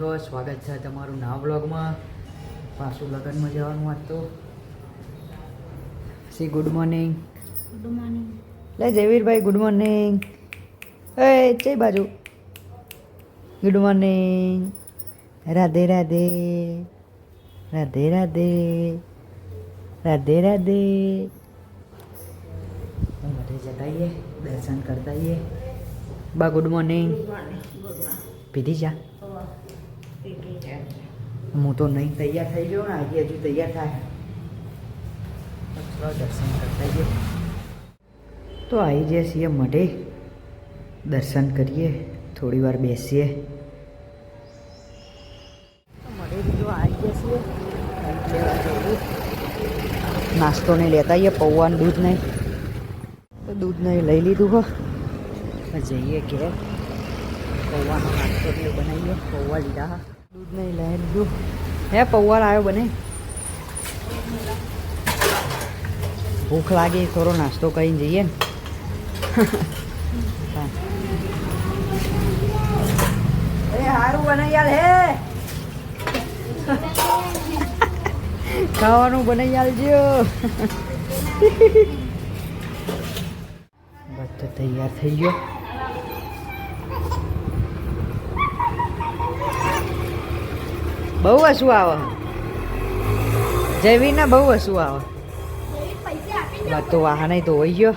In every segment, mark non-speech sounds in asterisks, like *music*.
છો સ્વાગત છે તમારું નવા બ્લોગમાં પાછું લગ્નમાં જવાનું વાત તો. સી ગુડ મોર્નિંગ ગુડ મોર્નિંગ લે જયવીરભાઈ ગુડ મોર્નિંગ એ ચઈ બાજુ. Good morning Radhe Radhe. Radhe Radhe. Radhe Radhe. બધે જતાઈએ દર્શન કરતા આવીએ બા ગુડ મોર્નિંગ પીધી ચા? હું તો નહીં તૈયાર થઈ ગયો ને, આજે હજુ તૈયાર થાય. દર્શન કરતા જઈએ તો આવી જઈએ છીએ મઢે. દર્શન કરીએ, થોડી વાર બેસીએ. મઢે બીજો આવી જઈએ છીએ. નાસ્તોને લેતા આવીએ પૌવાનું દૂધ નહીં. દૂધ નહીં લઈ લીધું હો. જઈએ ઘેર. પૌવાનો બનાવીએ, પૌવા લીધા દૂધ નહીં લઈ લીધું હે, પૌવા લાવ્યો બને. ભૂખ લાગે, થોડો નાસ્તો કરીને જઈએ ને. *laughs* બનાવી યાર હે. *laughs* ખાવાનું બનાવી આલજો. *laughs* બધું તૈયાર થઈ ગયો. બહુ હસવું આવે. જૈવીને બહુ હસવું આવે. તો વાહન તો હોય ગયો.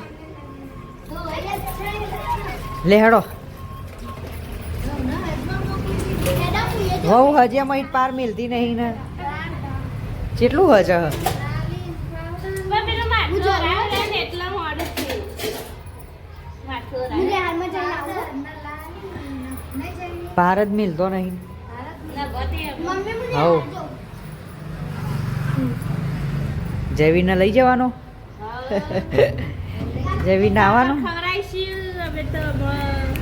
લે હેડો. હજે હજી અમે પાર મિલતી નહીં ને. કેટલું હજ? પાર જ મિલતો નહીં. હવ જેવીને લઈ જવાનો? જયવીને આવવાનો?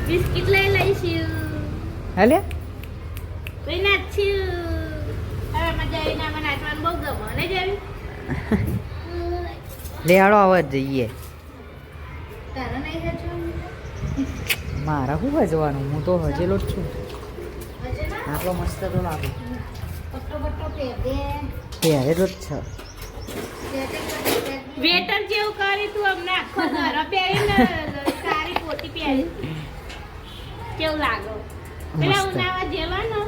બિસ્કિટ લઈ લઈશું. હાલે? લઈ નાચશું હવે મજા આવીને આમાં નાચવાનું બહુ ગમે. ને જેવી લે હાડો આવા જ જઈએ મારા શું હજવાનું? હું તો હજેલો જ છું. આટલો મસ્ત તો લાગે. પહેરેલો જ છે. વેટર જેવું કરી તું અમને આખો ઘર. પહેરીને સારી પોતી પહેરી. કેવું લાગો? પેલા મસ્ત. જેવાનો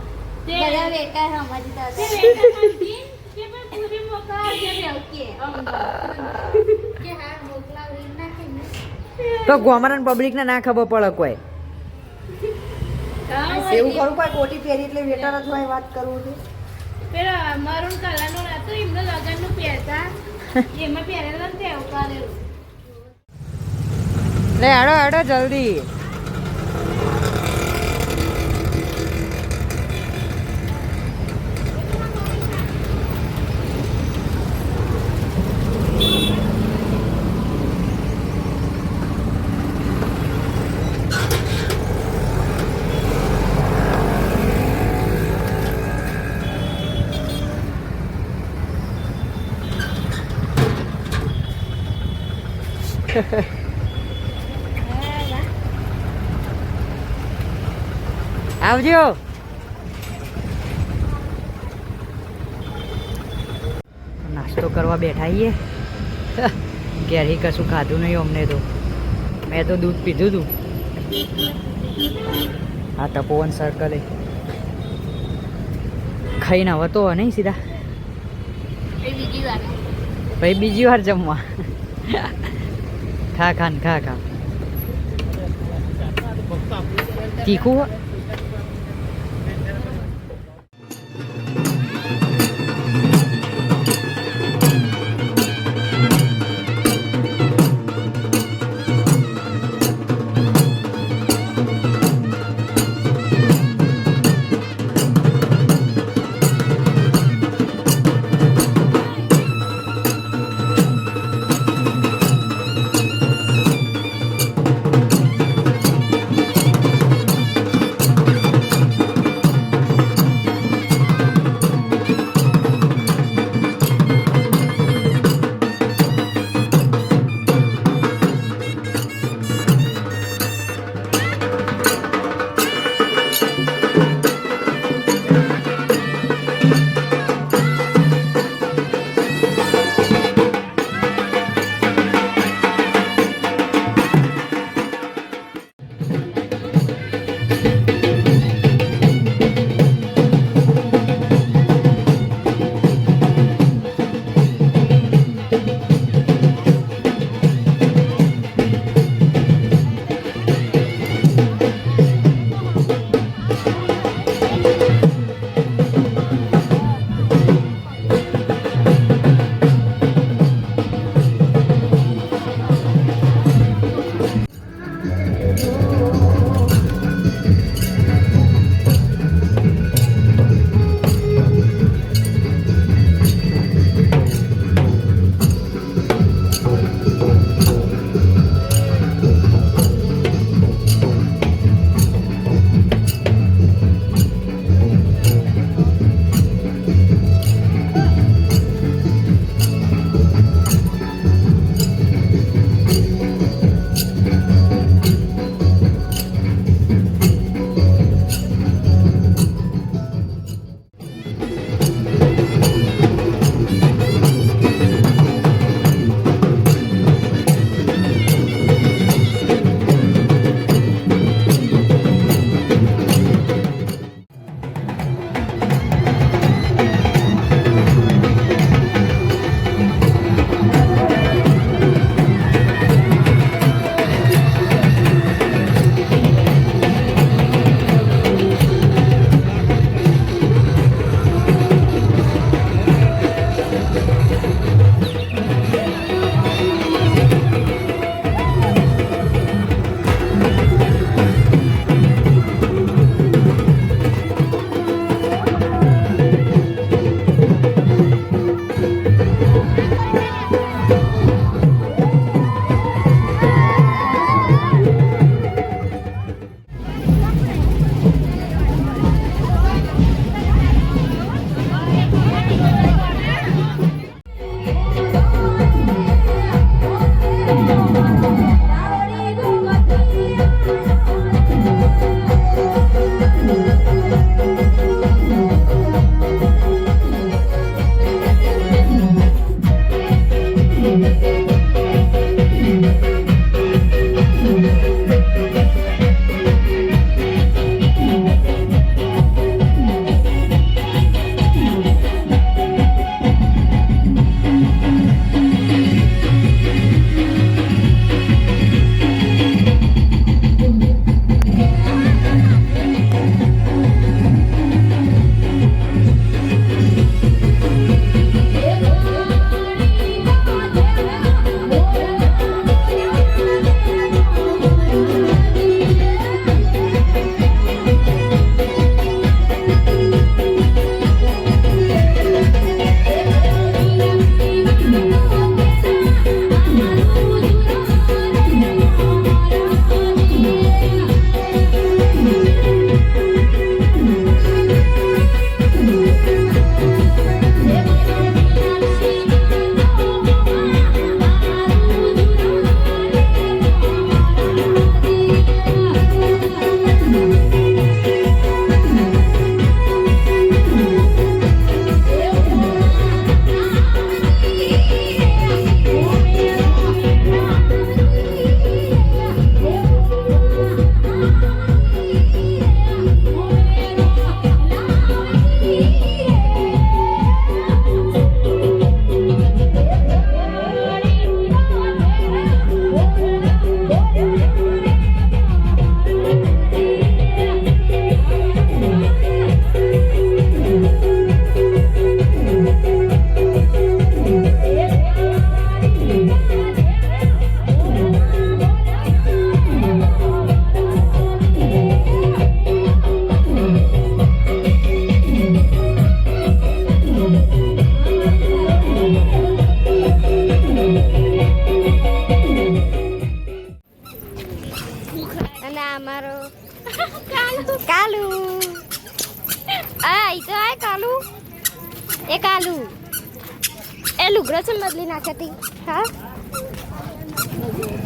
તે બધા વેટર સમજતા હતા. વેટર સમજી કે ભાઈ પૂરી મોકા જે કે કે હા મોકલાવી નાખે ને તો ગોમરન પબ્લિકને ના ખબર પડે કોઈ. એવું કરું કોઈ કોટી પહેરી એટલે વેટર જ હોય વાત કરું છું. પેલા મરૂન કલરનું હતું, એમનું લગનનું પહેરતા એમાં પહેરેલું ને તે લે આડો આડો જલ્દી. *laughs* આવજો. નાસ્તો કરવા બેઠા છીએ *laughs* ઘેરી કશું ખાધું નહીં અમને તો. મેં તો દૂધ પીધું હતું આ તપોવન સર્કલે ખાઈને હવે તો નહીં સીધા. ભાઈ બીજી વાત ભાઈ બીજી વાર જમવા ખા ખાન ખા ખા તીખું હો? આ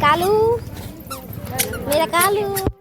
kalu. Mira kalu.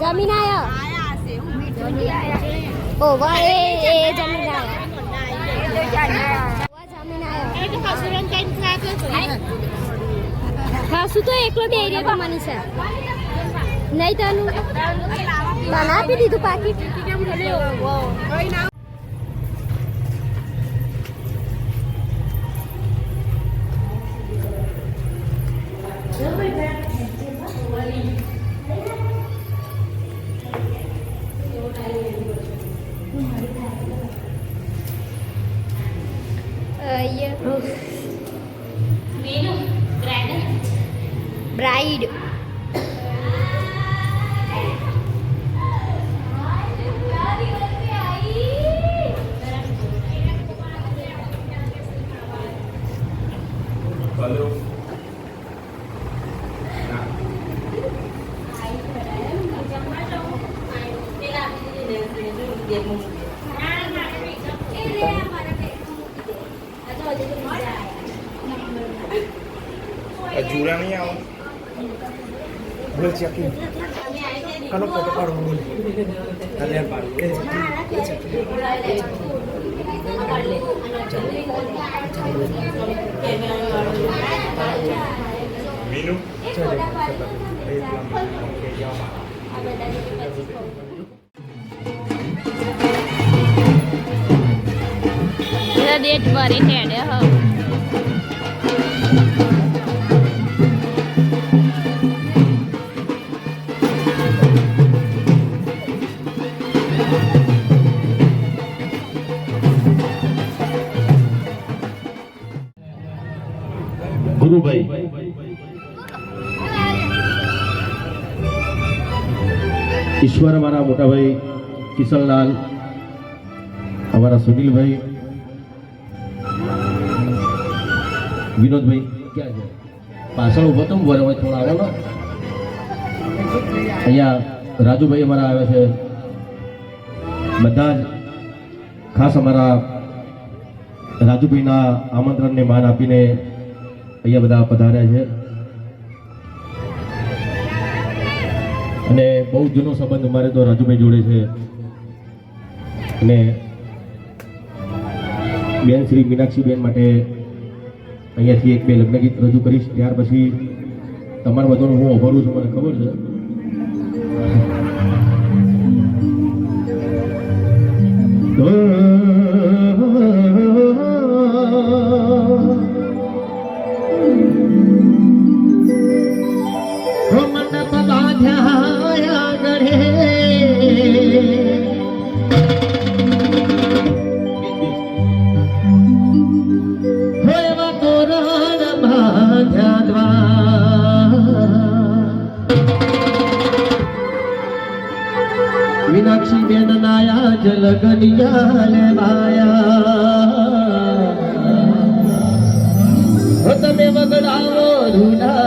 જમીન આયો. ઓ, વાહ, એ એ જમીન આયો. હાસુ તો એકલો બે એરિયા તો છે? નહીં તનું બના આપી દીધું પાકીટ મેનુ કલ્યાણ પાડો મીનુ દેટ ભરી હેડે હો ગુરુભાઈ. ઈશ્વર અમારા મોટાભાઈ કિશનલાલ અમારા સુનિલભાઈ, વિનોદભાઈ, ક્યાં છે? પાછળ ઊભો તો બોલે થોડા આવો અહીંયા રાજુભાઈ અમારા આવે છે. બધા જ ખાસ અમારા રાજુભાઈના આમંત્રણને માન આપીને અહીંયા બધા પધાર્યા છે. અને બહુ જૂનો સંબંધ અમારે તો રાજુભાઈ જોડે છે. અને બેન શ્રી મીનાક્ષીબેન માટે અહીંયાથી એક બે લગ્ન ગીત રજૂ કરીશ. ત્યાર પછી તમારા બધાનું હું અભરું છું મને ખબર છે. *laughs* મંડપ બાંધ્યા ગઢે મીનાક્ષી બેન નાયા જલગનિયા. લે માયા તમે વગડાવો રૂડા.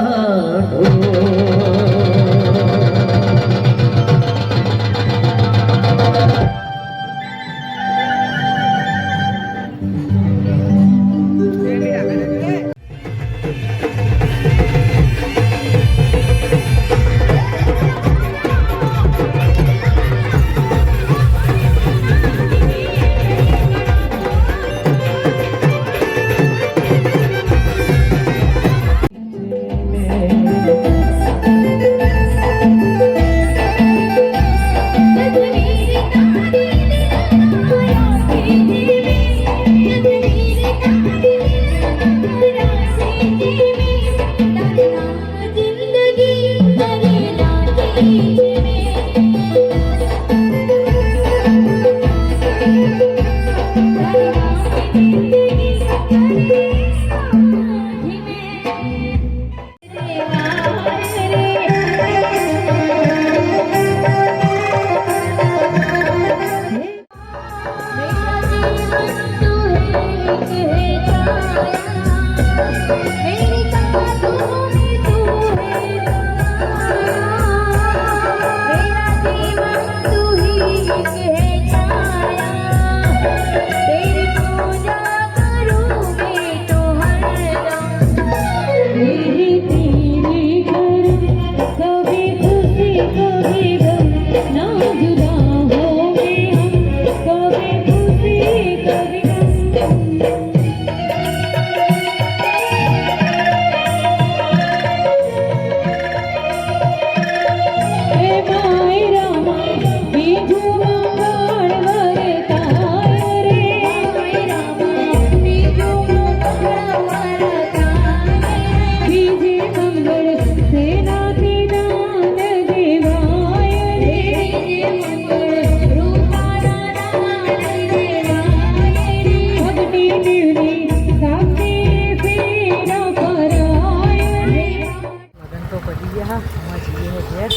ગયા આમાં જઈએ ઘેર.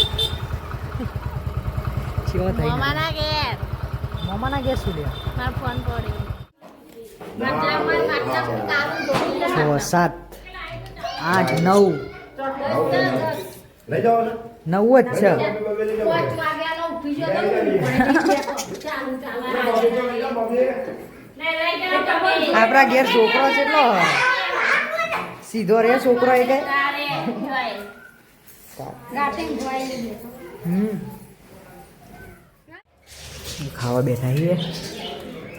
કેવો થઈ મામાના ઘેર. મામાના ઘેર શું લ્યા? મારો ફોન પડ્યો. છ. સાત આઠ નવ. નવ જ છે. આપણા ઘેર છોકરો કેટલો સીધો રે છોકરો એ કઈ ખાવા બેઠા છીએ.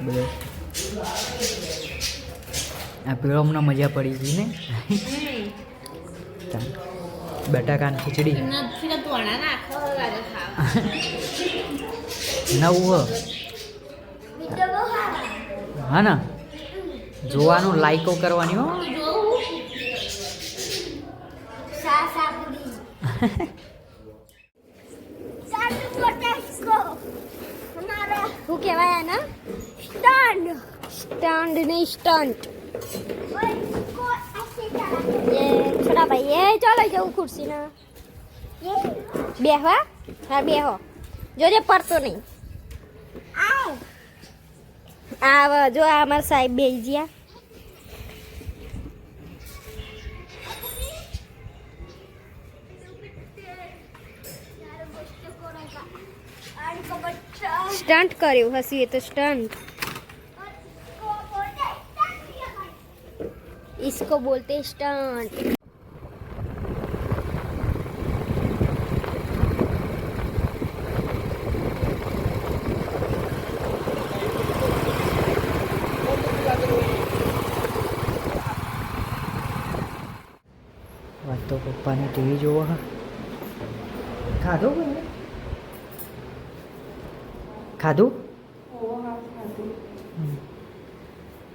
બધે. આ પેલો હમણાં મજા પડી ગઈ ને. બટાકાની ખીચડી. નવ હા ના. જોવાનું, લાઈકો કરવાની હો. શું કહેવાય આને સ્ટન્ટ સ્ટન્ટ નહીં સ્ટન્ટ એ છોટા ભાઈ એ ચાલો જવું ખુરશીના બેહવા હા બેહો જોજે પડતો નહીં આવ, જો આ અમારા સાહેબ બેસી ગયા. સ્ટન્ટ કર્યું હસી એ તો સ્ટન્ટ इसको बोलते हैं स्टंट વાત તો પપ્પાને ટીવી જોવો હા ખાધું કોઈ ખાધું?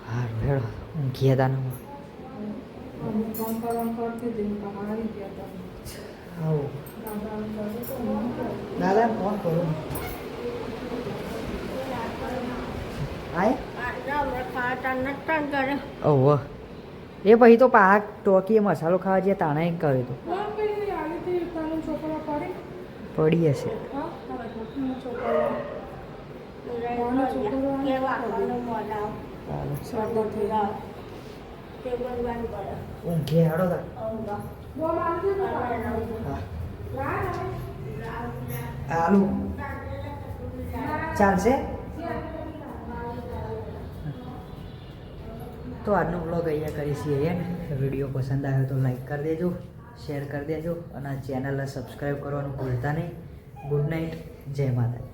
સારું હેડો ઊંઘી હતા ને દાદા ફોન કરો. ઓહો. એ પછી તો પાક ટોકીએ મસાલો ખાવા જે તાણે કર્યો તો. પડી. હશે. આલુ ચાલશે? તો આજનો બ્લોગ અહીંયા કરી છીએ ને? વીડિયો પસંદ આવ્યો તો લાઈક કરી દેજો શેર કરી દેજો અને ચેનલને સબસ્ક્રાઈબ કરવાનું ભૂલતા નહીં. ગુડ નાઇટ જય માતા